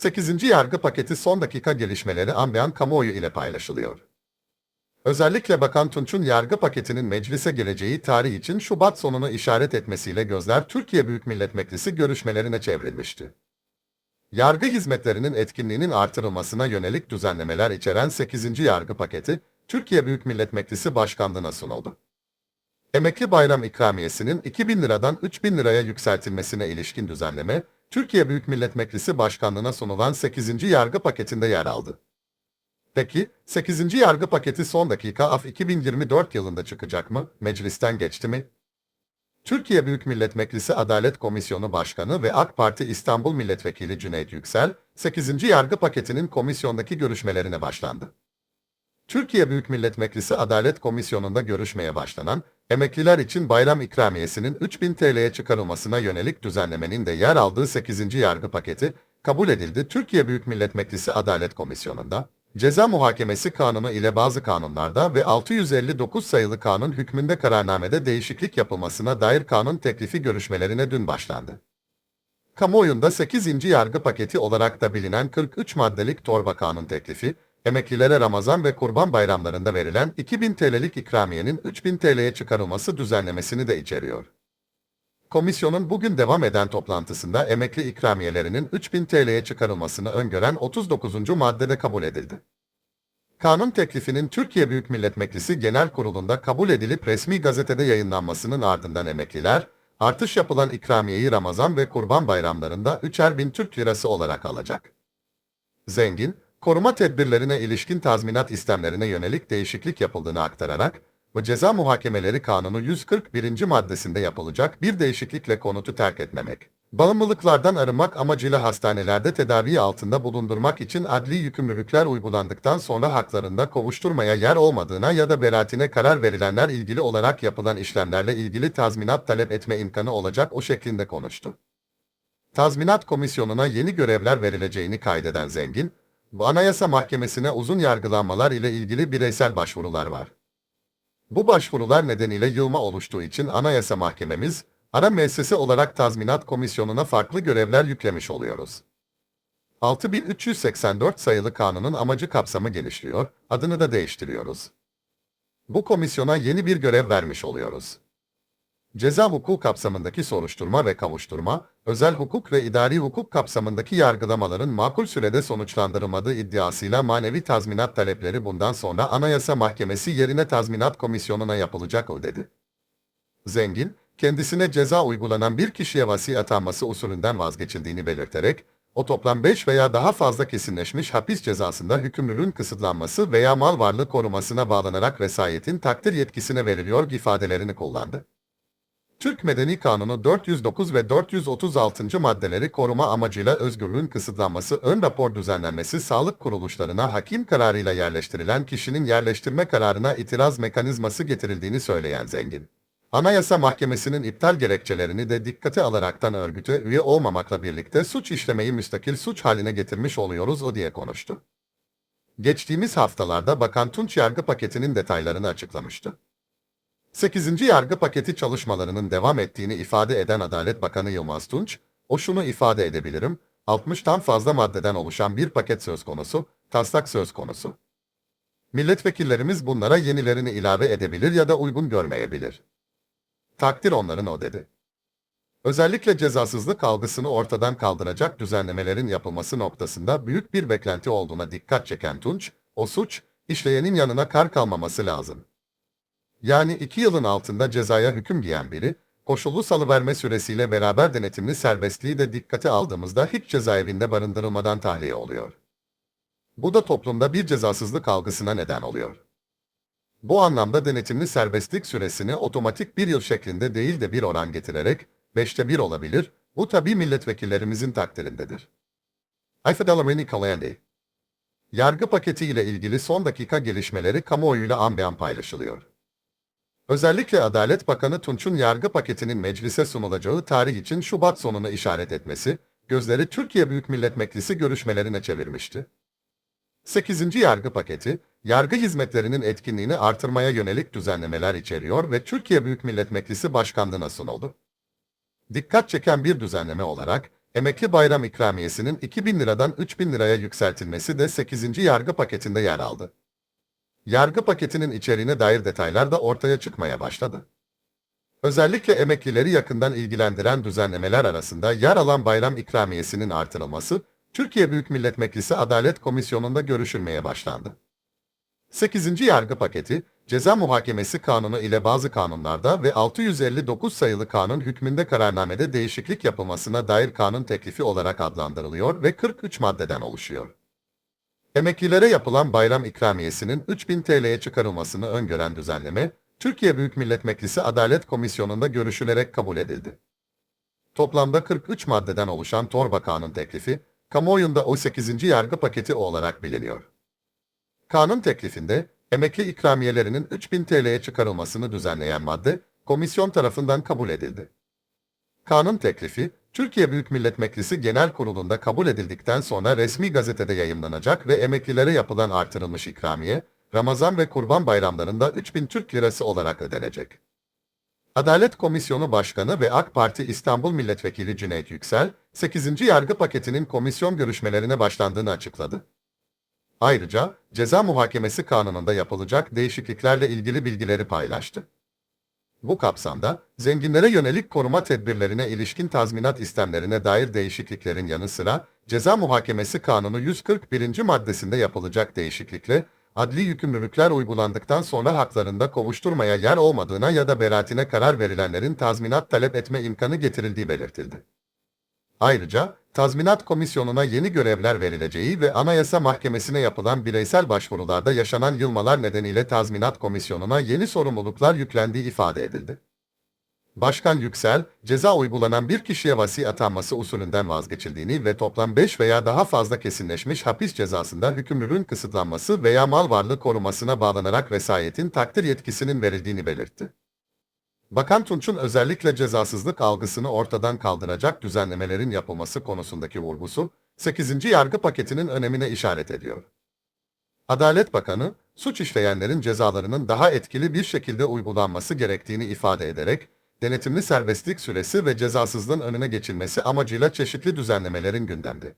8. yargı paketi son dakika gelişmeleri ambeyan kamuoyu ile paylaşılıyor. Özellikle Bakan Tunç'un yargı paketinin meclise geleceği tarih için Şubat sonunu işaret etmesiyle gözler Türkiye Büyük Millet Meclisi görüşmelerine çevrilmişti. Yargı hizmetlerinin etkinliğinin artırılmasına yönelik düzenlemeler içeren 8. yargı paketi, Türkiye Büyük Millet Meclisi Başkanlığı'na sunuldu. Emekli bayram ikramiyesinin 2000 liradan 3000 liraya yükseltilmesine ilişkin düzenleme, Türkiye Büyük Millet Meclisi Başkanlığı'na sunulan 8. yargı paketinde yer aldı. Peki, 8. yargı paketi son dakika af 2024 yılında çıkacak mı? Meclisten geçti mi? Türkiye Büyük Millet Meclisi Adalet Komisyonu Başkanı ve AK Parti İstanbul Milletvekili Cüneyt Yüksel, 8. yargı paketinin komisyondaki görüşmelerine başlandı. Türkiye Büyük Millet Meclisi Adalet Komisyonu'nda görüşmeye başlanan, emekliler için bayram ikramiyesinin 3000 TL'ye çıkarılmasına yönelik düzenlemenin de yer aldığı 8. yargı paketi, kabul edildi. Türkiye Büyük Millet Meclisi Adalet Komisyonu'nda, Ceza Muhakemesi Kanunu ile bazı kanunlarda ve 659 sayılı kanun hükmünde kararnamede değişiklik yapılmasına dair kanun teklifi görüşmelerine dün başlandı. Kamuoyunda 8. yargı paketi olarak da bilinen 43 maddelik torba kanun teklifi, emeklilere Ramazan ve Kurban bayramlarında verilen 2000 TL'lik ikramiyenin 3000 TL'ye çıkarılması düzenlemesini de içeriyor. Komisyonun bugün devam eden toplantısında emekli ikramiyelerinin 3000 TL'ye çıkarılmasını öngören 39. maddede kabul edildi. Kanun teklifinin Türkiye Büyük Millet Meclisi Genel Kurulu'nda kabul edilip resmi gazetede yayınlanmasının ardından emekliler, artış yapılan ikramiyeyi Ramazan ve Kurban bayramlarında 3'er bin Türk lirası olarak alacak. Zengin, koruma tedbirlerine ilişkin tazminat istemlerine yönelik değişiklik yapıldığını aktararak, ve Ceza Muhakemeleri Kanunu 141. maddesinde yapılacak bir değişiklikle konutu terk etmemek. Bağımlılıklardan arınmak amacıyla hastanelerde tedavi altında bulundurmak için adli yükümlülükler uygulandıktan sonra haklarında kovuşturmaya yer olmadığına ya da beraatine karar verilenler ilgili olarak yapılan işlemlerle ilgili tazminat talep etme imkanı olacak o şeklinde konuştu. Tazminat Komisyonu'na yeni görevler verileceğini kaydeden Zengin, Anayasa Mahkemesi'ne uzun yargılanmalar ile ilgili bireysel başvurular var. Bu başvurular nedeniyle yılma oluştuğu için Anayasa Mahkememiz, ara müessese olarak Tazminat Komisyonu'na farklı görevler yüklemiş oluyoruz. 6384 sayılı kanunun amacı kapsamı genişliyor, adını da değiştiriyoruz. Bu komisyona yeni bir görev vermiş oluyoruz. Ceza hukuku kapsamındaki soruşturma ve kavuşturma, özel hukuk ve idari hukuk kapsamındaki yargılamaların makul sürede sonuçlandırılmadığı iddiasıyla manevi tazminat talepleri bundan sonra Anayasa Mahkemesi yerine tazminat komisyonuna yapılacak o. Zengin, kendisine ceza uygulanan bir kişiye vasi atanması usulünden vazgeçildiğini belirterek, o toplam 5 veya daha fazla kesinleşmiş hapis cezasında hükümlülüğün kısıtlanması veya mal varlığı korumasına bağlanarak vesayetin takdir yetkisine veriliyor ifadelerini kullandı. Türk Medeni Kanunu 409 ve 436. maddeleri koruma amacıyla özgürlüğün kısıtlanması ön rapor düzenlenmesi sağlık kuruluşlarına hakim kararıyla yerleştirilen kişinin yerleştirme kararına itiraz mekanizması getirildiğini söyleyen Zengin. Anayasa Mahkemesi'nin iptal gerekçelerini de dikkate alaraktan örgüte üye olmamakla birlikte suç işlemeyi müstakil suç haline getirmiş oluyoruz o diye konuştu. Geçtiğimiz haftalarda Bakan Tunç yargı paketinin detaylarını açıklamıştı. 8. yargı paketi çalışmalarının devam ettiğini ifade eden Adalet Bakanı Yılmaz Tunç, o şunu ifade edebilirim, 60'tan fazla maddeden oluşan bir paket söz konusu, taslak söz konusu. Milletvekillerimiz bunlara yenilerini ilave edebilir ya da uygun görmeyebilir. Takdir onların o dedi. Özellikle cezasızlık algısını ortadan kaldıracak düzenlemelerin yapılması noktasında büyük bir beklenti olduğuna dikkat çeken Tunç, o suç, işleyenin yanına kar kalmaması lazım. Yani iki yılın altında cezaya hüküm giyen biri, koşullu salıverme süresiyle beraber denetimli serbestliği de dikkate aldığımızda hiç cezaevinde barındırılmadan tahliye oluyor. Bu da toplumda bir cezasızlık algısına neden oluyor. Bu anlamda denetimli serbestlik süresini otomatik bir yıl şeklinde değil de bir oran getirerek, beşte bir olabilir, bu tabi milletvekillerimizin takdirindedir. Ayfedalameni Kalendi Yargı paketi ile ilgili son dakika gelişmeleri kamuoyuyla ambeyan paylaşılıyor. Özellikle Adalet Bakanı Tunç'un yargı paketinin meclise sunulacağı tarih için Şubat sonunu işaret etmesi, gözleri Türkiye Büyük Millet Meclisi görüşmelerine çevirmişti. 8. yargı paketi, yargı hizmetlerinin etkinliğini artırmaya yönelik düzenlemeler içeriyor ve Türkiye Büyük Millet Meclisi Başkanlığı'na sunuldu. Dikkat çeken bir düzenleme olarak, emekli bayram ikramiyesinin 2000 liradan 3000 liraya yükseltilmesi de 8. yargı paketinde yer aldı. Yargı paketinin içeriğine dair detaylar da ortaya çıkmaya başladı. Özellikle emeklileri yakından ilgilendiren düzenlemeler arasında yer alan bayram ikramiyesinin artırılması, Türkiye Büyük Millet Meclisi Adalet Komisyonu'nda görüşülmeye başlandı. 8. Yargı Paketi, Ceza Muhakemesi Kanunu ile bazı kanunlarda ve 659 sayılı kanun hükmünde kararnamede değişiklik yapılmasına dair kanun teklifi olarak adlandırılıyor ve 43 maddeden oluşuyor. Emeklilere yapılan bayram ikramiyesinin 3000 TL'ye çıkarılmasını öngören düzenleme, Türkiye Büyük Millet Meclisi Adalet Komisyonu'nda görüşülerek kabul edildi. Toplamda 43 maddeden oluşan torba kanun teklifi, kamuoyunda o 8. yargı paketi olarak biliniyor. Kanun teklifinde, emekli ikramiyelerinin 3000 TL'ye çıkarılmasını düzenleyen madde, komisyon tarafından kabul edildi. Kanun teklifi, Türkiye Büyük Millet Meclisi Genel Kurulu'nda kabul edildikten sonra resmi gazetede yayımlanacak ve emeklilere yapılan artırılmış ikramiye, Ramazan ve Kurban bayramlarında 3000 Türk Lirası olarak ödenecek. Adalet Komisyonu Başkanı ve AK Parti İstanbul Milletvekili Cüneyt Yüksel, 8. yargı paketinin komisyon görüşmelerine başlandığını açıkladı. Ayrıca ceza muhakemesi kanununda yapılacak değişikliklerle ilgili bilgileri paylaştı. Bu kapsamda zenginlere yönelik koruma tedbirlerine ilişkin tazminat istemlerine dair değişikliklerin yanı sıra ceza muhakemesi kanunu 141. maddesinde yapılacak değişiklikle adli yükümlülükler uygulandıktan sonra haklarında kovuşturmaya yer olmadığına ya da beraatine karar verilenlerin tazminat talep etme imkanı getirildiği belirtildi. Ayrıca tazminat komisyonuna yeni görevler verileceği ve Anayasa Mahkemesi'ne yapılan bireysel başvurularda yaşanan yılmalar nedeniyle tazminat komisyonuna yeni sorumluluklar yüklendiği ifade edildi. Başkan Yüksel, ceza uygulanan bir kişiye vasi atanması usulünden vazgeçildiğini ve toplam 5 veya daha fazla kesinleşmiş hapis cezasında hükümlülüğün kısıtlanması veya mal varlığı korumasına bağlanarak vesayetin takdir yetkisinin verildiğini belirtti. Bakan Tunç'un özellikle cezasızlık algısını ortadan kaldıracak düzenlemelerin yapılması konusundaki vurgusu, 8. yargı paketinin önemine işaret ediyor. Adalet Bakanı, suç işleyenlerin cezalarının daha etkili bir şekilde uygulanması gerektiğini ifade ederek, denetimli serbestlik süresi ve cezasızlığın önüne geçilmesi amacıyla çeşitli düzenlemelerin gündemde.